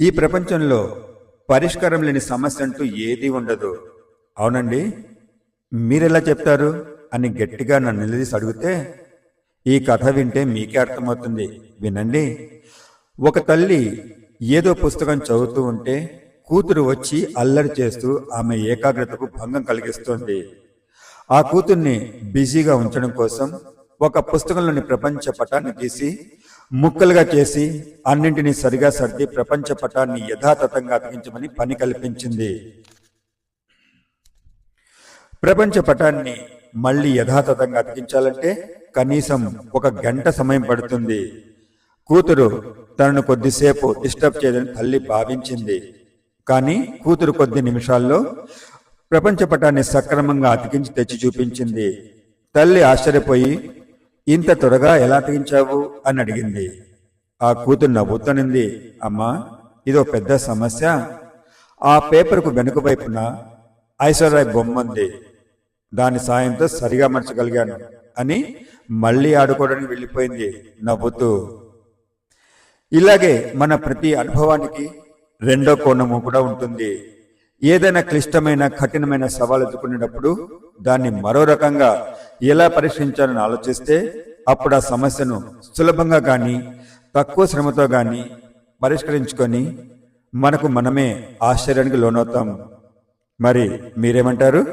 ఈ ప్రపంచంలో పరిష్కారం లేని సమస్య అంటూ ఏదీ ఉండదు. అవునండి? మీరెలా చెప్తారు? అని గట్టిగా నన్ను నిలదీసి అడిగితే ఈ కథ వింటే మీకే అర్థమవుతుంది. వినండి. ఒక తల్లి ఏదో పుస్తకం చదువుతూ ఉంటే కూతురు వచ్చి అల్లరి చేస్తూ ఆమె ఏకాగ్రతకు భంగం కలిగిస్తోంది. ఆ కూతుర్ని బిజీగా ఉంచడం కోసం ఒక పుస్తకంలోని ప్రపంచ పటాన్ని తీసి ముక్కలుగా చేసి అన్నింటినీ సరిగా సర్ది ప్రపంచ పటాన్ని యథాతథంగా అతికించమని పని కల్పించింది. ప్రపంచ పటాన్ని మళ్ళీ యథాతథంగా అతికించాలంటే కనీసం ఒక గంట సమయం పడుతుంది. కూతురు తనను కొద్దిసేపు డిస్టర్బ్ చేయదని తల్లి భావించింది. కానీ కూతురు కొద్ది నిమిషాల్లో ప్రపంచ పటాన్ని సక్రమంగా అతికించి తెచ్చి చూపించింది తల్లి ఆశ్చర్యపోయి ఇంత త్వరగా ఎలా తెగించావు? అని అడిగింది. ఆ కూతురు నవ్వుతోనింది. అమ్మా ఇదో పెద్ద సమస్య. ఆ పేపర్కు వెనుక వైపున ఐశ్వర్రాయ్ బొమ్మ ఉంది దాని సాయంతో సరిగా మర్చగలిగాను అని మళ్ళీ ఆడుకోవడానికి వెళ్ళిపోయింది నవ్వుతూ. ఇలాగే మన ప్రతి అనుభవానికి రెండో కోణము కూడా ఉంటుంది. ఏదైనా క్లిష్టమైన కఠినమైన సవాలు ఎదుర్కొనేటప్పుడు దాన్ని మరో రకంగా ఎలా పరిష్కరించాలని ఆలోచిస్తే అప్పుడు ఆ సమస్యను సులభంగా కానీ తక్కువ శ్రమతో కానీ పరిష్కరించుకొని మనకు మనమే ఆశ్చర్యానికి లోనవుతాం. మరి మీరేమంటారు?